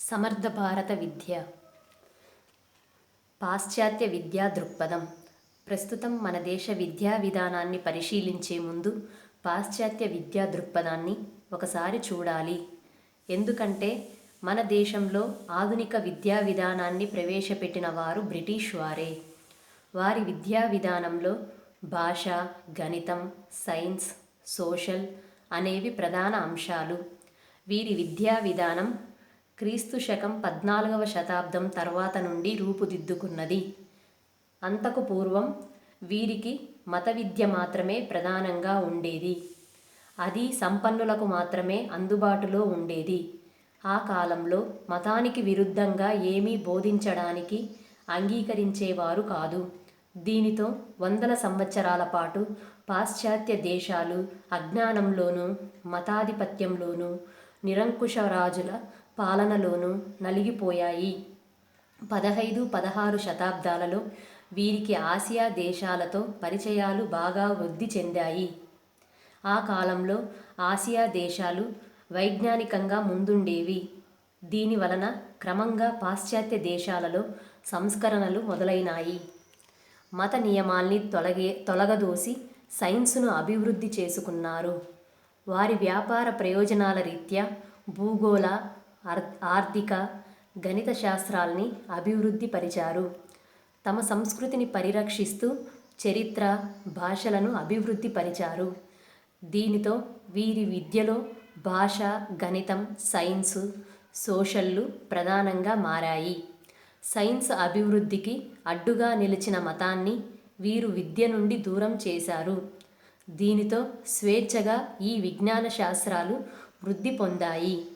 సమర్థ భారత విద్య. పాశ్చాత్య విద్యా దృక్పథం. ప్రస్తుతం మన దేశ విద్యా విధానాన్ని పరిశీలించే ముందు పాశ్చాత్య విద్యా దృక్పథాన్ని ఒకసారి చూడాలి. ఎందుకంటే మన దేశంలో ఆధునిక విద్యా విధానాన్ని ప్రవేశపెట్టిన వారు బ్రిటిష్ వారే వారి విద్యా విధానంలో భాష గణితం సైన్స్ సోషల్ అనేవి ప్రధాన అంశాలు. వీరి విద్యా విధానం క్రీస్తు శకం పద్నాలుగవ శతాబ్దం తర్వాత నుండి రూపుదిద్దుకున్నది. అంతకు పూర్వం వీరికి మత విద్య మాత్రమే ప్రధానంగా ఉండేది. అది సంపన్నులకు మాత్రమే అందుబాటులో ఉండేది. ఆ కాలంలో మతానికి విరుద్ధంగా ఏమీ బోధించడానికి అంగీకరించేవారు కాదు. దీనితో వందల సంవత్సరాల పాటు పాశ్చాత్య దేశాలు అజ్ఞానంలోనూ మతాధిపత్యంలోనూ నిరంకుశ రాజుల పాలనలోనూ నలిగిపోయాయి. పదహైదు పదహారు శతాబ్దాలలో వీరికి ఆసియా దేశాలతో పరిచయాలు బాగా వృద్ధి చెందాయి. ఆ కాలంలో ఆసియా దేశాలు వైజ్ఞానికంగా ముందుండేవి. దీని వలన క్రమంగా పాశ్చాత్య దేశాలలో సంస్కరణలు మొదలైనాయి. మత నియమాల్ని తొలగే తొలగదోసి సైన్సును అభివృద్ధి చేసుకున్నారు. వారి వ్యాపార ప్రయోజనాల రీత్యా భూగోళ ఆర్థిక గణిత శాస్త్రాల్ని అభివృద్ధి పరిచారు తమ సంస్కృతిని పరిరక్షిస్తూ చరిత్ర భాషలను అభివృద్ధి పరిచారు దీనితో వీరి విద్యలో భాష గణితం సైన్సు సోషల్లు ప్రధానంగా మారాయి. సైన్స్ అభివృద్ధికి అడ్డుగా నిలిచిన మతాన్ని వీరు విద్య నుండి దూరం చేశారు. దీనితో స్వేచ్ఛగా ఈ విజ్ఞాన శాస్త్రాలు వృద్ధి పొందాయి.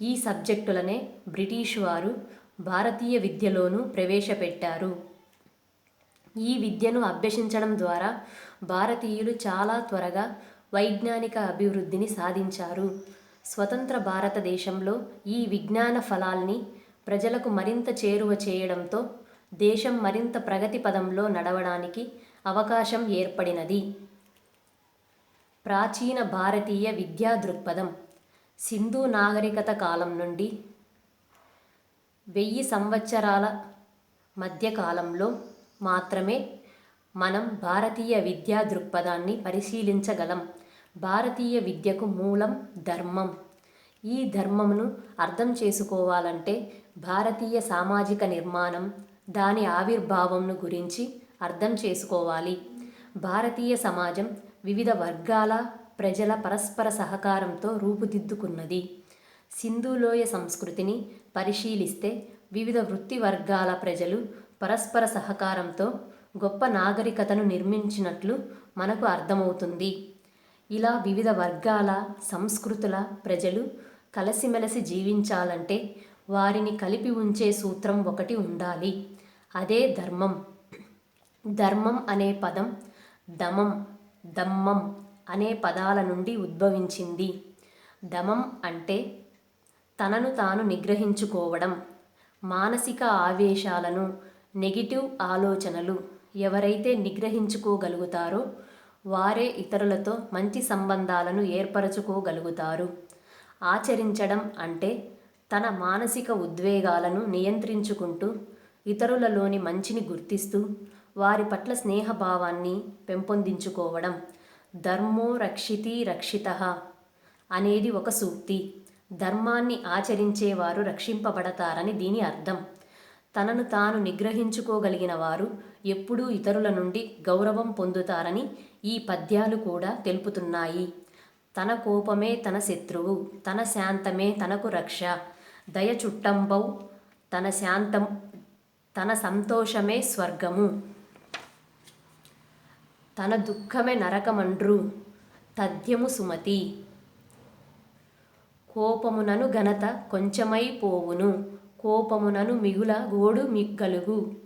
ఈ సబ్జెక్టులనే బ్రిటిష్ వారు భారతీయ విద్యలోనూ ప్రవేశపెట్టారు. ఈ విద్యను అభ్యసించడం ద్వారా భారతీయులు చాలా త్వరగా వైజ్ఞానిక అభివృద్ధిని సాధించారు. స్వతంత్ర భారతదేశంలో ఈ విజ్ఞాన ఫలాల్ని ప్రజలకు మరింత చేరువ చేయడంతో దేశం మరింత ప్రగతి పదంలో నడవడానికి అవకాశం ఏర్పడినది. ప్రాచీన భారతీయ విద్యా దృక్పథం సింధు నాగరికత కాలం నుండి వెయ్యి సంవత్సరాల మధ్య కాలంలో మాత్రమే మనం భారతీయ విద్యా దృక్పథాన్ని పరిశీలించగలం. భారతీయ విద్యకు మూలం ధర్మం. ఈ ధర్మమును అర్థం చేసుకోవాలంటే భారతీయ సామాజిక నిర్మాణం దాని ఆవిర్భావంను గురించి అర్థం చేసుకోవాలి. భారతీయ సమాజం వివిధ వర్గాల ప్రజల పరస్పర సహకారంతో రూపుదిద్దుకున్నది. సింధులోయ సంస్కృతిని పరిశీలిస్తే వివిధ వృత్తి వర్గాల ప్రజలు పరస్పర సహకారంతో గొప్ప నాగరికతను నిర్మించినట్లు మనకు అర్థమవుతుంది. ఇలా వివిధ వర్గాల సంస్కృతుల ప్రజలు కలిసిమెలిసి జీవించాలంటే వారిని కలిపి ఉంచే సూత్రం ఒకటి ఉండాలి. అదే ధర్మం. ధర్మం అనే పదం దమం దమ్మం అనే పదాల నుండి ఉద్భవించింది. దమం అంటే తనను తాను నిగ్రహించుకోవడం మానసిక ఆవేశాలను నెగిటివ్ ఆలోచనలు ఎవరైతే నిగ్రహించుకోగలుగుతారో వారే ఇతరులతో మంచి సంబంధాలను ఏర్పరచుకోగలుగుతారు. ఆచరించడం అంటే తన మానసిక ఉద్వేగాలను నియంత్రించుకుంటూ ఇతరులలోని మంచిని గుర్తిస్తూ వారి పట్ల స్నేహభావాన్ని పెంపొందించుకోవడం. ధర్మో రక్షితి రక్షిత అనేది ఒక సూక్తి. ధర్మాన్ని ఆచరించేవారు రక్షింపబడతారని దీని అర్థం. తనను తాను నిగ్రహించుకోగలిగిన వారు ఎప్పుడూ ఇతరుల నుండి గౌరవం పొందుతారని ఈ పద్యాలు కూడా తెలుపుతున్నాయి. తన కోపమే తన శత్రువు తన శాంతమే తనకు రక్ష. దయ చుట్టంబౌ తన శాంతం తన సంతోషమే స్వర్గము. తన దుఃఖమే నరకమండ్రు. తథ్యము సుమతి. కోపమునను ఘనత కొంచెమై పోవును. కోపమునను మిగుల గోడు మిగ్గలుగు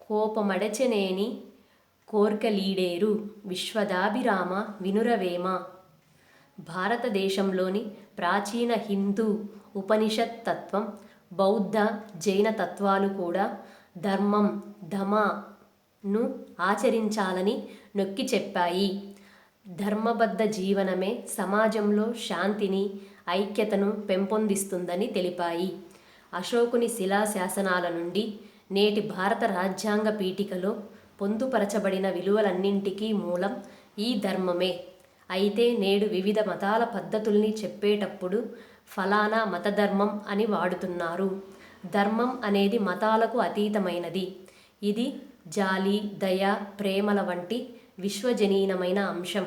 కోపమడచెనేని కోర్కలీడేరు. విశ్వదాభిరామ వినురవేమ. భారతదేశంలోని ప్రాచీన హిందూ ఉపనిషత్ తత్వం బౌద్ధ జైన తత్వాలు కూడా ధర్మం ధమ ను ఆచరించాలని నొక్కి చెప్పాయి. ధర్మబద్ధ జీవనమే సమాజంలో శాంతిని ఐక్యతను పెంపొందిస్తుందని తెలిపాయి. అశోకుని శిలాశాసనాల నుండి నేటి భారత రాజ్యాంగ పీఠికలో పొందుపరచబడిన విలువలన్నింటికీ మూలం ఈ ధర్మమే. అయితే నేడు వివిధ మతాల పద్ధతుల్ని చెప్పేటప్పుడు ఫలానా మతధర్మం అని వాడుతున్నారు. ధర్మం అనేది మతాలకు అతీతమైనది. ఇది జాలి దయ ప్రేమల వంటి విశ్వజనీనమైన అంశం.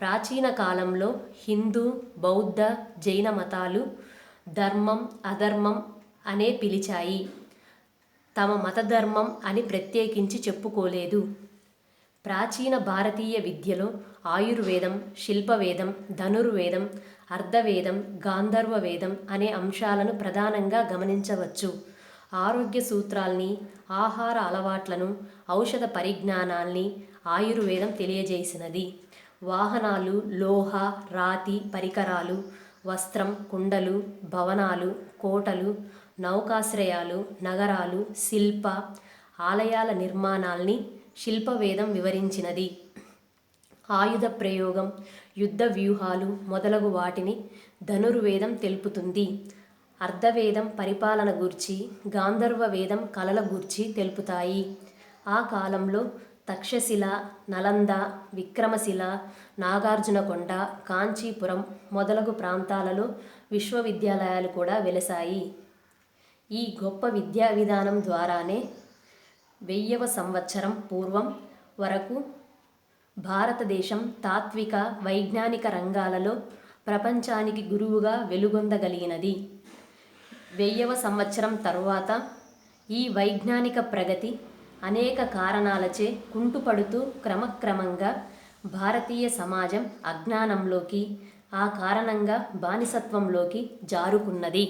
ప్రాచీన కాలంలో హిందూ బౌద్ధ జైన మతాలు ధర్మం అధర్మం అనే పిలిచాయి. తమ మతధర్మం అని ప్రత్యేకించి చెప్పుకోలేదు. ప్రాచీన భారతీయ విద్యలో ఆయుర్వేదం శిల్పవేదం ధనుర్వేదం అర్ధవేదం గాంధర్వ వేదం అనే అంశాలను ప్రధానంగా గమనించవచ్చు. ఆరోగ్య సూత్రాల్ని ఆహార అలవాట్లను ఔషధ పరిజ్ఞానాల్ని ఆయుర్వేదం తెలియజేసినది. వాహనాలు లోహ రాతి పరికరాలు వస్త్రం కుండలు భవనాలు కోటలు నౌకాశ్రయాలు నగరాలు శిల్ప ఆలయాల నిర్మాణాల్ని శిల్పవేదం వివరించినది. ఆయుధ ప్రయోగం యుద్ధ వ్యూహాలు మొదలగు వాటిని ధనుర్వేదం తెలుపుతుంది. అర్ధవేదం పరిపాలన గూర్చి గాంధర్వ వేదం కళల గూర్చి తెలుపుతాయి. ఆ కాలంలో తక్షశిల నలంద విక్రమశిల నాగార్జునకొండ కాంచీపురం మొదలగు ప్రాంతాలలో విశ్వవిద్యాలయాలు కూడా వెలసాయి. ఈ గొప్ప విద్యా విధానం ద్వారానే వెయ్యవ సంవత్సరం పూర్వం వరకు భారతదేశం తాత్విక వైజ్ఞానిక రంగాలలో ప్రపంచానికి గురువుగా వెలుగొందగలిగినది. వెయ్యవ సంవత్సరం తరువాత ఈ వైజ్ఞానిక ప్రగతి అనేక కారణాలచే కుంటుపడుతూ క్రమక్రమంగా భారతీయ సమాజం అజ్ఞానంలోకి ఆ కారణంగా బానిసత్వంలోకి జారుకున్నది.